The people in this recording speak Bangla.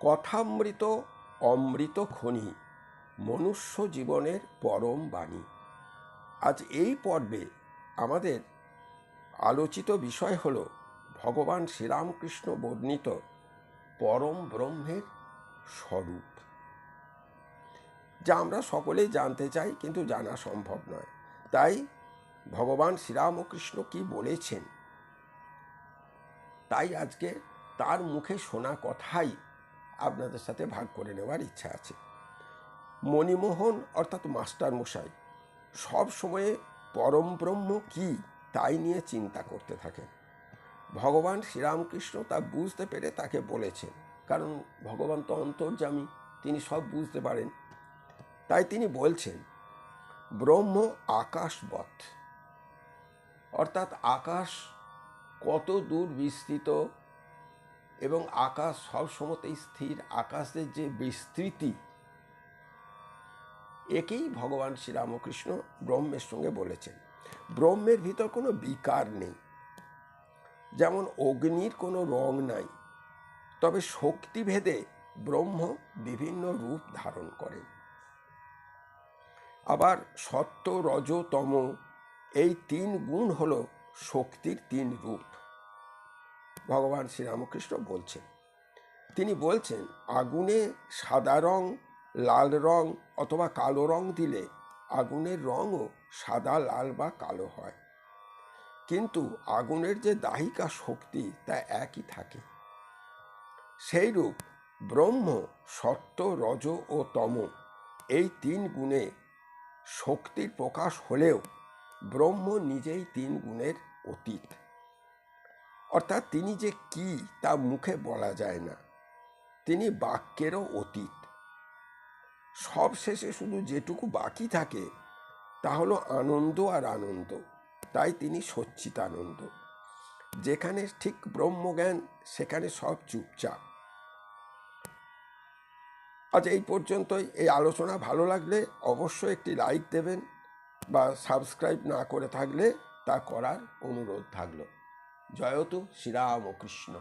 কথামৃত অমৃত খনি, মনুষ্য জীবনের পরম বাণী। আজ এই পর্বে আমাদের আলোচিত বিষয় হল ভগবান শ্রীরামকৃষ্ণ বর্ণিত পরম ব্রহ্মের স্বরূপ, যা আমরা সকলেই জানতে চাই কিন্তু জানা সম্ভব নয়। তাই ভগবান শ্রীরামকৃষ্ণ কি বলেছেন? তাই আজকে তার মুখে শোনা কথাই আপনাদের সাথে ভাগ করে নেওয়ার ইচ্ছা আছে। মণিমোহন অর্থাৎ মাস্টার মশাই সব সময়ে পরম ব্রহ্ম কি তাই নিয়ে চিন্তা করতে থাকেন। ভগবান শ্রীরামকৃষ্ণ তা বুঝতে পেরে তাকে বলেছেন, কারণ ভগবান তো অন্তর্যামী, তিনি সব বুঝতে পারেন। তাই তিনি বলছেন, ব্রহ্ম আকাশবৎ। অর্থাৎ আকাশ কত দূর বিস্তৃত এবং আকাশ সবসময়তেই স্থির। আকাশের যে বিস্তৃতি, একেই ভগবান শ্রীরামকৃষ্ণ ব্রহ্মের সঙ্গে বলেছেন। ব্রহ্মের ভিতর কোনো বিকার নেই। যেমন অগ্নির কোনো রং নাই, তবে শক্তিভেদে ব্রহ্ম বিভিন্ন রূপ ধারণ করে। আবার সত্য, রজ, তম, এই তিন গুণ হল শক্তির তিন রূপ। ভগবান শ্রীরামকৃষ্ণ বলছেন। তিনি বলছেন, আগুনে সাদা রং, লাল রং অথবা কালো রং দিলে আগুনের রঙও সাদা, লাল বা কালো হয়। কিন্তু আগুনের যে দাহিকা শক্তি তা একই থাকে। সেইরূপ ব্রহ্ম, সত্য, রজ ও তম এই তিন গুণে শক্তির প্রকাশ হলেও ব্রহ্ম নিজেই তিন গুণের অতীত। অর্থাৎ তিনি যে কি তা মুখে বলা যায় না। তিনি বাক্যেরও অতীত। সব শেষে শুধু যেটুকু বাকি থাকে, তা হলো আনন্দ আর আনন্দ। তাই তিনি সচ্চিতানন্দ যেখানে ঠিক ব্রহ্মজ্ঞান, সেখানে সব চুপচাপ। আজ এই পর্যন্তই। এই আলোচনা ভালো লাগলে অবশ্যই একটি লাইক দেবেন বা সাবস্ক্রাইব না করে থাকলে তা করার অনুরোধ থাকল। জয়তু শ্রীরাম কৃষ্ণ।